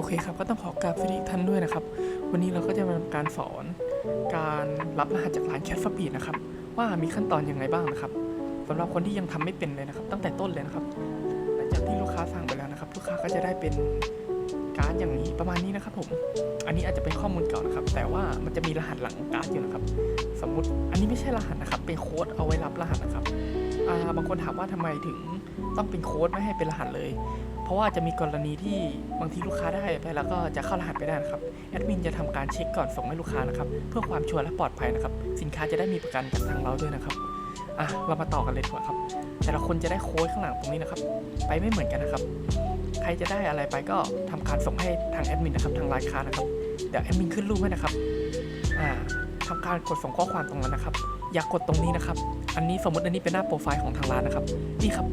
โอเคครับ ก็ต้องขอกราบสวัสดีท่านด้วยนะครับ วันนี้เราก็จะมาทำการสอนการรับรหัสจากร้านแคทฟปีดนะครับ ว่ามีขั้นตอนอยังไงบ้างนะครับสำหรับคนที่ยังทำไม่เป็นเลยนะครับ ตั้งแต่ต้นเลยนะครับ หลังจากที่ลูกค้าสั่งไปแล้วนะครับ ลูกค้าก็จะได้เป็นการ์ดอย่างนี้ประมาณนี้นะครับผม อันนี้อาจจะเป็นข้อมูลเก่านะครับ แต่ว่ามันจะมีรหัสหลังการ์ดอยู่นะครับ สมมุติอันนี้ไม่ใช่รหัสนะครับ เป็นโค้ดเอาไว้รับรหัสนะครับบางคนถามว่าทำไมถึงต้องเป็นโค้ดไม่ให้เป็นรหัสเลย ราะว่าจะมีกรณีที่บางทีลูกค้าได้ไปแล้วก็จะเข้ารหัสไม่ได้นะครับแอดมินจะทำการเช็คก่อนส่งให้ลูกค้านะครับเพื่อความชัวร์และปลอดภัยนะครับสินค้าจะได้มีประกันจากทางเราด้วยนะครับอะเรามาต่อกันเลยดีกว่าครับ แต่ละคนจะได้โค้ดข้างหลังตรงนี้นะครับ ไปไม่เหมือนกันนะครับ ใครจะได้อะไรไปก็ทำการส่งให้ทางแอดมินนะครับทางไลน์ค้านะครับเดี๋ยวแอดมินขึ้นรูปให้นะครับอ่าทำการกดส่งข้อความตรงนั้นนะครับ อย่ากกดตรงนี้นะครับ อันนี้สมมติอันนี้เป็นหน้าโปรไฟล์ของทางร้านนะครับ นี่ครับ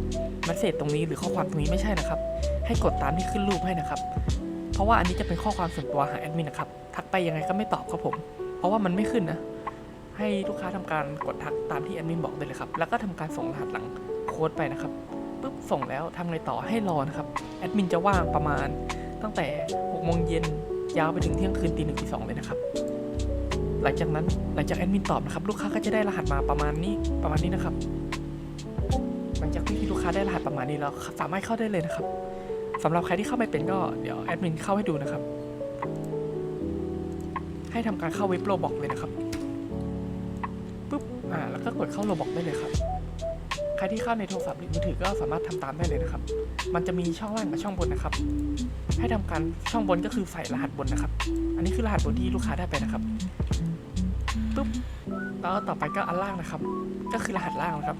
มัสเซจตรงนี้หรือข้อความตรงนี้ไม่ใช่นะครับ ให้กดตามที่ขึ้นรูปให้นะครับ เพราะว่าอันนี้จะเป็นข้อความส่วนตัวหาแอดมินนะครับ ทักไปยังไงก็ไม่ตอบครับผม เพราะว่ามันไม่ขึ้นนะ ให้ลูกค้าทำการกดทักตามที่แอดมินบอกได้เลยครับ แล้วก็ทำการส่งรหัสหลังโค้ดไปนะครับปุ๊บส่งแล้วทำไงต่อให้รอนะครับ แอดมินจะว่างประมาณตั้งแต่6โมงเย็นยาวไปถึงเที่ยงคืนตีหนึ่งตีสองเลยนะครับ หลังจากนั้นหลังจากแอดมินตอบนะครับลูกค้าก็จะได้รหัสมาประมาณนี้ประมาณนี้นะครับ หลังจากที่ลูกค้าได้รหัสประมาณนี้แล้วสามารถเข้าได้เลยนะครับสำหรับใครที่เข้าไม่เป็นก็เดี๋ยวแอดมินเข้าให้ดูนะครับ ให้ทำการเข้าเว็บโรบอกเลยนะครับปุ๊บอ่าแล้วก็กดเข้าโรบอกได้เลยครับใครที่เข้าในโทรศัพท์หรือมือถือก็สามารถทำตามได้เลยนะครับ มันจะมีช่องล่างกับช่องบนนะครับ ให้ทำการช่องบนก็คือใส่รหัสบนนะครับ อันนี้คือรหัสบนที่ลูกค้าได้ไปนะครับ ปุ๊บแล้วต่อไปก็อันล่างนะครับ ก็คือรหัสล่างนะครับ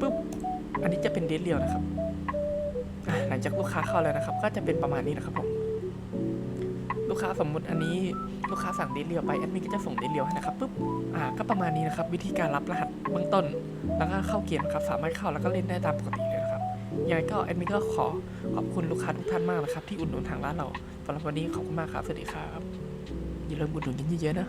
ปุ๊บอันนี้จะเป็นเดทเรียวนะครับหลังจากลูกค้าเข้าแล้วนะครับ ก็จะเป็นประมาณนี้นะครับผมลูกค้าสมมุติอันนี้ลูกค้าสั่งเดทเรียวไปแอดมินก็จะส่งเดทเรียวให้นะครับปุ๊บอ่าก็ประมาณนี้นะครับ วิธีการรับรหัสเบื้องต้น แล้วก็เข้าเกมนะครับ สามารถเข้าแล้วก็เล่นได้ตามปกติเลยนะครับยังไงก็แอดมินก็ขอขอบคุณลูกค้าทุกท่านมากนะครับ ที่อุดหนุนทางร้านเราสำหรับวันนี้ขอบคุณมากครับสวัสดีครับอย่าลืมอุดหนุนกันเยอะๆนะ